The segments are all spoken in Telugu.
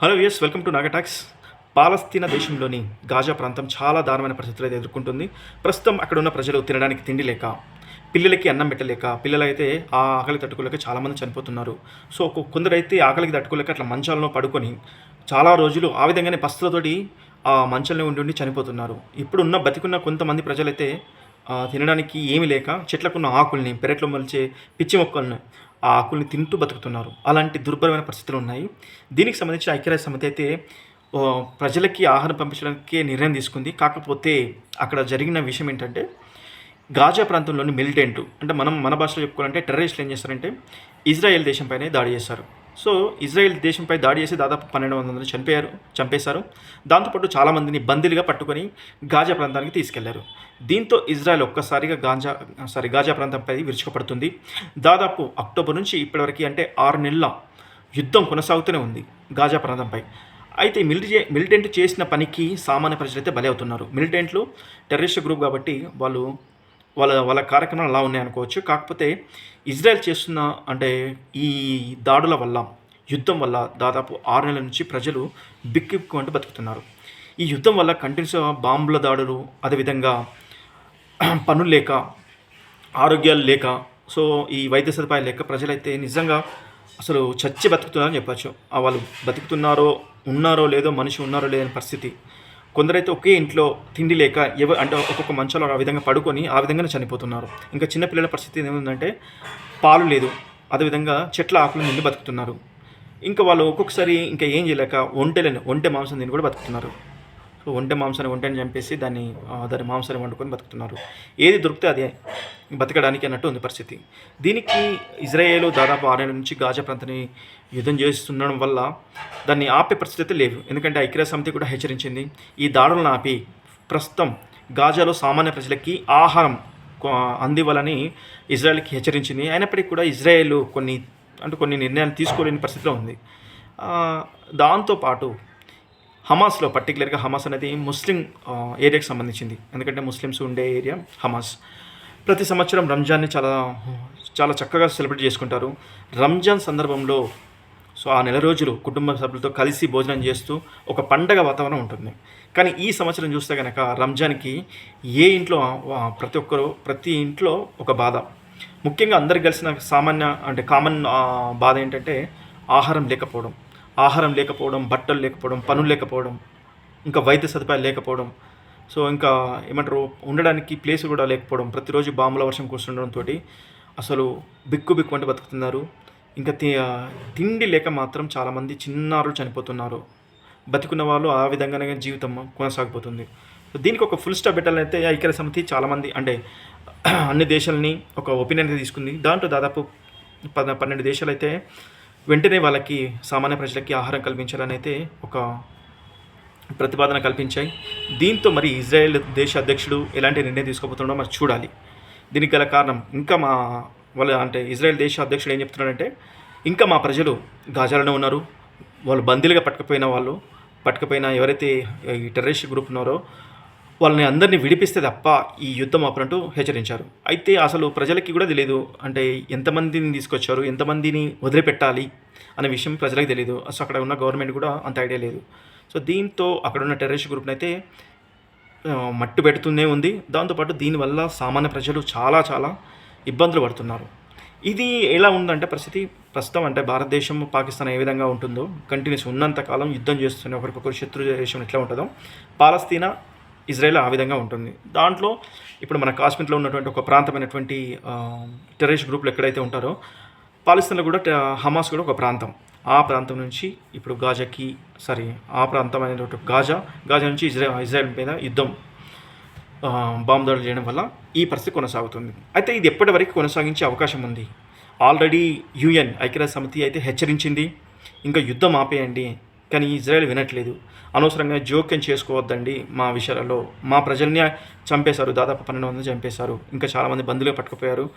Hello yes welcome to Naga Talks పాలస్తీనా దేశంలోని గాజా ప్రాంతం చాలా దారుణమైన పరిస్థితులు అయితే ఎదుర్కొంటుంది. ప్రస్తుతం అక్కడ ఉన్న ప్రజలు తినడానికి తిండి లేక పిల్లలకి అన్నం పెట్టలేక పిల్లలైతే ఆ ఆకలి తట్టుకోలేక చాలామంది చనిపోతున్నారు. సో కొందరైతే ఆకలికి తట్టుకోలేక అట్లా మంచాలను పడుకొని చాలా రోజులు ఆ విధంగానే పస్తులతోటి ఆ మంచంలో ఉండి ఉండి చనిపోతున్నారు. ఇప్పుడున్న బతికున్న కొంతమంది ప్రజలైతే తినడానికి ఏమీ లేక చెట్లకున్న ఆకుల్ని పెరట్లో మలిచే పిచ్చి మొక్కలను ఆ ఆకుల్ని తింటూ బతుకుతున్నారు. అలాంటి దుర్భరమైన పరిస్థితులు ఉన్నాయి. దీనికి సంబంధించి ఐక్యరాజ్య సమితి అయితే ప్రజలకి ఆహారం పంపించడానికి నిర్ణయం తీసుకుంది. కాకపోతే అక్కడ జరిగిన విషయం ఏంటంటే గాజా ప్రాంతంలోని మిలిటెంట్ అంటే మనం మన భాషలో చెప్పుకోవాలంటే టెర్రరిస్టులు ఏం చేస్తారంటే ఇజ్రాయెల్ దేశంపైనే దాడి చేస్తారు. సో ఇజ్రాయెల్ దేశంపై దాడి చేసి దాదాపు పన్నెండు వందల మంది చనిపోయారు చంపేశారు. దాంతోపాటు చాలామందిని బందీలుగా పట్టుకొని గాజా ప్రాంతానికి తీసుకెళ్ళారు. దీంతో ఇజ్రాయెల్ ఒక్కసారిగా గాంజా సారీ గాజా ప్రాంతంపై విరుచుకుపడుతుంది. దాదాపు అక్టోబర్ నుంచి ఇప్పటివరకు అంటే ఆరు నెలల యుద్ధం కొనసాగుతూనే ఉంది గాజా ప్రాంతంపై. అయితే మిలిటరీ మిలిటెంట్ చేసిన పనికి సామాన్య ప్రజలైతే బలి అవుతున్నారు మిలిటెంట్లు టెర్రరిస్ట్ గ్రూప్ కాబట్టి వాళ్ళు వాళ్ళ వాళ్ళ కార్యక్రమాలు అలా ఉన్నాయి అనుకోవచ్చు. కాకపోతే ఇజ్రాయెల్ చేస్తున్న అంటే ఈ దాడుల వల్ల యుద్ధం వల్ల దాదాపు ఆరు నెలల నుంచి ప్రజలు బిక్కిప్పుకుంటూ బతుకుతున్నారు. ఈ యుద్ధం వల్ల కంటిన్యూస్గా బాంబుల దాడులు అదేవిధంగా పనులు లేక ఆరోగ్యాలు లేక సో ఈ వైద్య సదుపాయాలు లేక ప్రజలైతే నిజంగా అసలు చచ్చి బతుకుతున్నారని చెప్పచ్చు. వాళ్ళు బతుకుతున్నారో ఉన్నారో లేదో మనిషి ఉన్నారో లేదని పరిస్థితి. కొందరైతే ఒకే ఇంట్లో తిండి లేక ఎవ అంటే ఒక్కొక్క మంచంలో ఆ విధంగా పడుకొని ఆ విధంగానే చనిపోతున్నారు. ఇంకా చిన్నపిల్లల పరిస్థితి ఏముందంటే పాలు లేదు. అదేవిధంగా చెట్ల ఆకులు నుండి బతుకుతున్నారు. ఇంకా వాళ్ళు ఒక్కొక్కసారి ఇంకా ఏం చేయలేక ఒంటెలను ఒంటె మాంసం తిని కూడా బతుకుతున్నారు. సో ఒంటె మాంసాన్ని ఒంటెని చంపేసి దాన్ని దాని మాంసాన్ని వండుకొని బతుకుతున్నారు. ఏది దొరికితే అదే. బతకడానికి అన్నట్టు ఉంది పరిస్థితి. దీనికి ఇజ్రాయేల్ దాదాపు ఆరేళ్ళ నుంచి గాజా ప్రాంతాన్ని యుద్ధం చేస్తుండడం వల్ల దాన్ని ఆపే పరిస్థితి లేవు ఎందుకంటే ఐక్యరాజ్య సమితి కూడా హెచ్చరించింది ఈ దాడులను ఆపి ప్రస్తుతం గాజాలో సామాన్య ప్రజలకి ఆహారం అందివ్వాలని ఇజ్రాయెల్కి హెచ్చరించింది. అయినప్పటికీ కూడా ఇజ్రాయెల్ కొన్ని అంటే కొన్ని నిర్ణయాలు తీసుకోలేని పరిస్థితిలో ఉంది. దాంతోపాటు హమాస్లో పర్టికులర్గా హమాస్ అనేది ముస్లిం ఏరియాకి సంబంధించింది. ఎందుకంటే ముస్లిమ్స్ ఉండే ఏరియా హమాస్. ప్రతి సంవత్సరం రంజాన్ని చాలా చాలా చక్కగా సెలబ్రేట్ చేసుకుంటారు. రంజాన్ సందర్భంలో సో ఆ నెల రోజులు కుటుంబ సభ్యులతో కలిసి భోజనం చేస్తూ ఒక పండగ వాతావరణం ఉంటుంది. కానీ ఈ సంవత్సరం చూస్తే కనుక రంజాన్కి ఏ ఇంట్లో ప్రతి ఒక్కరు ప్రతి ఇంట్లో ఒక బాధ. ముఖ్యంగా అందరికి కలిసిన సామాన్య అంటే కామన్ బాధ ఏంటంటే ఆహారం లేకపోవడం. ఆహారం లేకపోవడం బట్టలు లేకపోవడం పనులు లేకపోవడం ఇంకా వైద్య సదుపాయాలు లేకపోవడం. సో ఇంకా ఏమంటారు ఉండడానికి ప్లేస్ కూడా లేకపోవడం ప్రతిరోజు బాంబుల వర్షం కురుస్తుండడంతో అసలు బిక్కు బిక్కు అంటే బతుకుతున్నారు. ఇంకా తి తిండి లేక మాత్రం చాలామంది చిన్నారులు చనిపోతున్నారు. బతికున్న వాళ్ళు ఆ విధంగానే జీవితం కొనసాగిపోతుంది. సో దీనికి ఒక ఫుల్ స్టాప్ పెట్టాలంటే ఐక్యరాజ్య సమితి చాలామంది అంటే అన్ని దేశాలని ఒక ఒపీనియన్ అయితే తీసుకుంది. దాంట్లో దాదాపు పద పన్నెండు దేశాలు అయితే వెంటనే వాళ్ళకి సామాన్య ప్రజలకి ఆహారం కల్పించాలని అయితే ఒక ప్రతిపాదన కల్పించాయి. దీంతో మరి ఇజ్రాయెల్ దేశ అధ్యక్షుడు ఎలాంటి నిర్ణయం తీసుకోబోతుండో మరి చూడాలి. దీనికి గల కారణం ఇంకా మా వాళ్ళ అంటే ఇజ్రాయెల్ దేశ అధ్యక్షుడు ఏం చెప్తున్నాడంటే ఇంకా మా ప్రజలు గాజాలోనే ఉన్నారు. వాళ్ళు బందీలుగా పట్టుకుపోయిన వాళ్ళు పట్టుకపోయిన ఎవరైతే ఈ టెర్రరిస్ట్ గ్రూప్ ఉన్నారో వాళ్ళని అందరినీ విడిపిస్తే తప్ప ఈ యుద్ధం ఆపరంటూ హెచ్చరించారు. అయితే అసలు ప్రజలకి కూడా తెలియదు అంటే ఎంతమందిని తీసుకొచ్చారు? ఎంతమందిని వదిలిపెట్టాలి? అనే విషయం ప్రజలకు తెలియదు అసలు అక్కడ ఉన్న గవర్నమెంట్ కూడా అంత ఐడియా లేదు. సో దీంతో అక్కడ ఉన్న టెర్రరిస్ట్ గ్రూప్ని అయితే మట్టు పెడుతూనే ఉంది. దాంతోపాటు దీనివల్ల సామాన్య ప్రజలు చాలా చాలా ఇబ్బందులు పడుతున్నారు. ఇది ఎలా ఉందంటే పరిస్థితి ప్రస్తుతం అంటే భారతదేశం పాకిస్తాన్ ఏ విధంగా ఉంటుందో కంటిన్యూస్ ఉన్నంతకాలం యుద్ధం చేస్తున్న ఒకరికొకరు శత్రు దేశం ఎట్లా ఉంటుందో పాలస్తీనా ఇజ్రాయెల్ ఆ విధంగా ఉంటుంది. దాంట్లో ఇప్పుడు మన కాశ్మీర్లో ఉన్నటువంటి ఒక ప్రాంతమైనటువంటి ఆ, టెర్రరిస్ట్ గ్రూపులు ఎక్కడైతే ఉంటారో పాలిస్తాన్లో కూడా ట- హమాస్ కూడా ఒక ప్రాంతం. ఆ ప్రాంతం నుంచి ఇప్పుడు గాజాకి సారీ ఆ ప్రాంతం అనేటువంటి గాజా గాజా నుంచి ఇజ్రా ఇజ్రాయెల్ మీద యుద్ధం బాంబు దాడులు చేయడం వల్ల ఈ పరిస్థితి కొనసాగుతుంది. అయితే ఇది ఎప్పటి వరకు కొనసాగించే అవకాశం ఉంది? ఆల్రెడీ యుఎన్ ఐక్యరాజ్య సమితి అయితే హెచ్చరించింది. ఇంకా యుద్ధం ఆపేయండి. కానీ ఇజ్రాయెల్ వినట్లేదు. అనవసరంగా జోక్యం చేసుకోవద్దండి మా విషయాలలో. మా ప్రజల్ని చంపేశారు. దాదాపు పన్నెండు వందలు చంపేశారు. ఇంకా చాలామంది బంధువులుగా పట్టుకుపోయారు.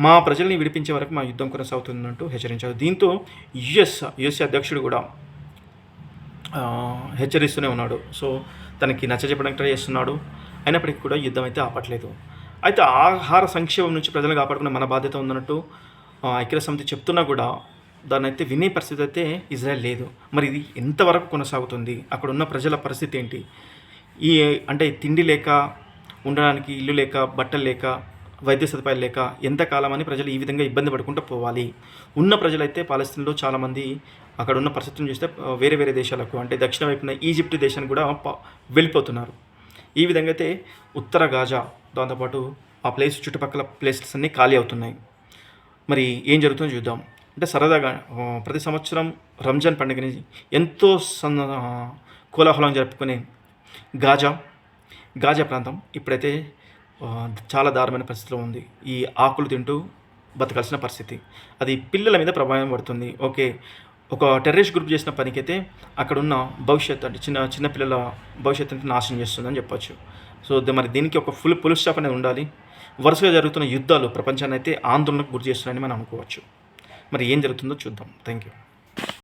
మా ప్రజల్ని విడిపించే వరకు మా యుద్ధం కొనసాగుతుందంటూ హెచ్చరించారు. దీంతో యుఎస్ యుఎస్ అధ్యక్షుడు కూడా హెచ్చరిస్తూనే ఉన్నాడు. సో తనకి నచ్చజెప్పడానికి ట్రై చేస్తున్నాడు. అయినప్పటికీ కూడా యుద్ధం అయితే ఆపట్లేదు. అయితే ఆహార సంక్షేమం నుంచి ప్రజలను కాపాడుకునే మన బాధ్యత ఉందన్నట్టు ఆ, ఐక్యరాజ్య సమితి చెప్తున్నా కూడా దాన్ని అయితే వినే పరిస్థితి అయితే ఇజ్రాయెల్ లేదు. మరి ఇది ఎంతవరకు కొనసాగుతుంది? అక్కడ ఉన్న ప్రజల పరిస్థితి ఏంటి? ఈ అంటే తిండి లేక ఉండడానికి ఇల్లు లేక బట్టలు లేక వైద్య సదుపాయాలు లేక ఎంతకాలం అని ప్రజలు ఈ విధంగా ఇబ్బంది పడుకుంటూ పోవాలి? ఉన్న ప్రజలైతే పాలస్తీన్లో చాలామంది అక్కడ ఉన్న పరిస్థితులను చూస్తే వేరే వేరే దేశాలకు అంటే దక్షిణ వైపున ఈజిప్ట్ దేశానికి కూడా వెళ్ళిపోతున్నారు. ఈ విధంగా అయితే ఉత్తర గాజా దాంతోపాటు ఆ ప్లేస్ చుట్టుపక్కల ప్లేసెస్ అన్నీ ఖాళీ అవుతున్నాయి. మరి ఏం జరుగుతుందో చూద్దాం. అంటే సరదాగా ప్రతి సంవత్సరం రంజాన్ పండుగని ఎంతో సన్న కోలాహలం జరుపుకునే గాజా గాజా ప్రాంతం ఇప్పుడైతే చాలా దారుణమైన పరిస్థితిలో ఉంది. ఈ ఆకులు తింటూ బతకాల్సిన పరిస్థితి. అది పిల్లల మీద ప్రభావం పడుతుంది. ఓకే ఒక టెర్రరిస్ట్ గ్రూప్ చేసిన పనికైతే అక్కడున్న భవిష్యత్తు అంటే చిన్న చిన్న పిల్లల భవిష్యత్తు అంతా నాశనం చేస్తుందని చెప్పొచ్చు. సో మరి దీనికి ఒక ఫుల్ పుల్ స్టాప్ అనేది ఉండాలి. వరుసగా జరుగుతున్న యుద్ధాలు ప్రపంచాన్ని అయితే ఆందోళనకు గురి చేస్తున్నాయని మనం అనుకోవచ్చు. మరి ఏం జరుగుతుందో చూద్దాం. Thank you